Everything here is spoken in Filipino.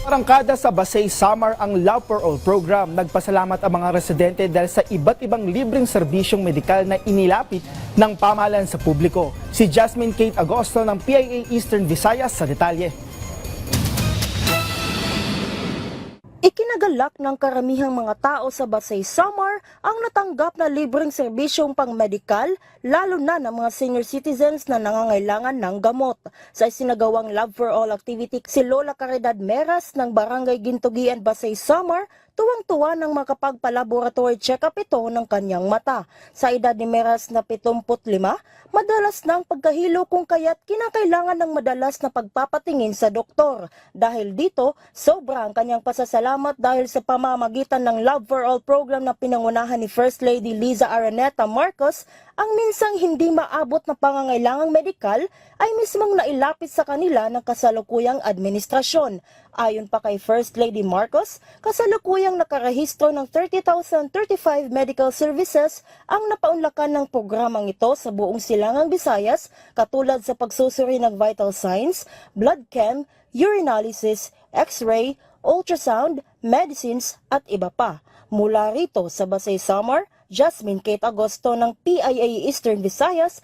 Arangkada sa Basay Summer ang Love for All program. Nagpasalamat ang mga residente dahil sa iba't ibang libreng serbisyong medikal na inilapit ng pamahalaan sa publiko. Si Jasmine Kate Agosto ng PIA Eastern Visayas sa detalye. Ikinagalak ng karamihang mga tao sa Basay Samar ang natanggap na libreng serbisyong pangmedikal, lalo na ng mga senior citizens na nangangailangan ng gamot. Sa isinagawang Love for All activity, si Lola Caridad Meras ng Barangay Gintugian, Basay Samar, tuwang-tuwa nang makapagpa-laboratory check-up ito ng kanyang mata. Sa edad ni Meras na 75, madalas na ang pagkahilo kung kaya't kinakailangan ng madalas na pagpapatingin sa doktor. Dahil dito, sobra ang kanyang pasasalamat dahil sa pamamagitan ng Love for All program na pinangunahan ni First Lady Liza Araneta Marcos, ang minsang hindi maabot na pangangailangang medikal ay mismong nailapit sa kanila ng kasalukuyang administrasyon. Ayon pa kay First Lady Marcos, kasalukuyang nakarehistro ng 30,035 medical services ang napaunlakan ng programang ito sa buong silangang Visayas katulad sa pagsusuri ng vital signs, blood chem, urinalysis, x-ray, ultrasound, medicines at iba pa. Mula rito sa Basay Samar, Jasmine Kate Agosto ng PIA Eastern Visayas